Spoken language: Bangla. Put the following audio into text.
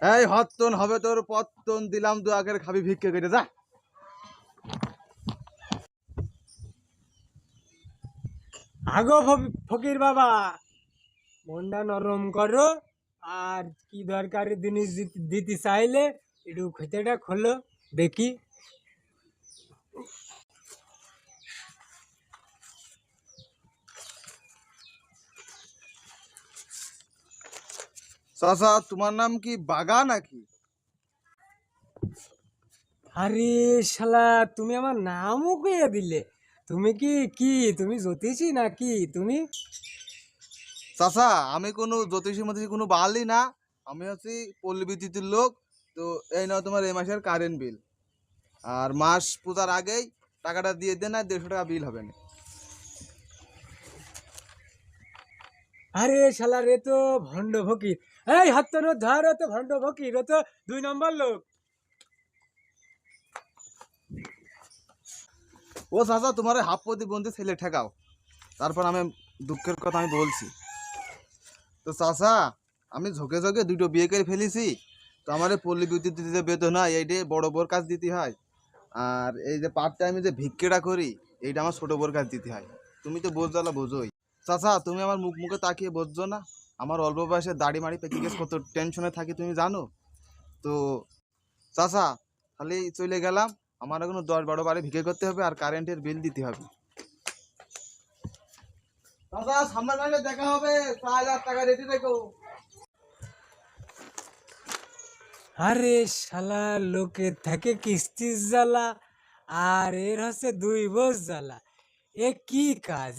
এই হত্তন হবে তোর পত্তন দিলাম দু আগের খাবি ভিক্ষে কেটে যা। আগো ফকির বাবা, মনটা নরম করো, আর কি দরকারি জিনিস দিতে চাইলে একটু খেতেটা খোলো, দেখি। চাচা তোমার নাম কি? বাগা নাকি? আরে শালা তুমি আমার নামও কইয়া দিলে। তুমি কি কি তুমি জ্যোতিষী নাকি? তুমি? চাচা আমি কোনো জ্যোতিষী মতিষী কোনো বালি না। আমি হচ্ছি পল্লী বিদ্যুতের লোক তো এই নাও তোমার এই মাসের কারেন্ট বিল আর মাস পূজার আগেই টাকাটা দিয়ে দেন না দেড়শো টাকা বিল হবে না। আরে শালা রে তো ভণ্ড ফকির। এই হাত তো ধর তো ভণ্ড ফকির তো দুই নম্বর লোক। ও চাচা, তোমার হাফ প্রতিবন্ধী ছেলে ঠেকাও। তারপর আমি দুঃখের কথা আমি বলছি। তো চাচা, আমি ঝোঁকে ঝোঁকে দুটো বিয়ে করে ফেলেছি। তো আমার পল্লী বিদ্যুৎ দিতে বেতন হয় এইটা বড় বোর কাজ দিতে হয়। আর এই যে পার্ট টাইমে যে ভিক্ষেটা করি, এইটা আমার ছোটো বোর কাজ দিতে হয়। তুমি তো বোঝালা বোঝোই। চাচা, তুমি আমার মুখ মুখে তাকিয়ে বুঝছ না? আমার অল্প বয়সে দাড়ি মাড়ি পেকে গেছে, কত টেনশনে থাকি, তুমি জানো? তো, চাচা, খালি চলে গেলাম। আমার এখনও দশ বারো বারে ভিক্ষে করতে হবে আর কারেন্টের বিল দিতে হবে। দেখা হবে। আরে শালা লোকের থাকে কিস্তির জ্বালা, আর এর হচ্ছে দুই বোঝ জ্বালা। এ কি কাজ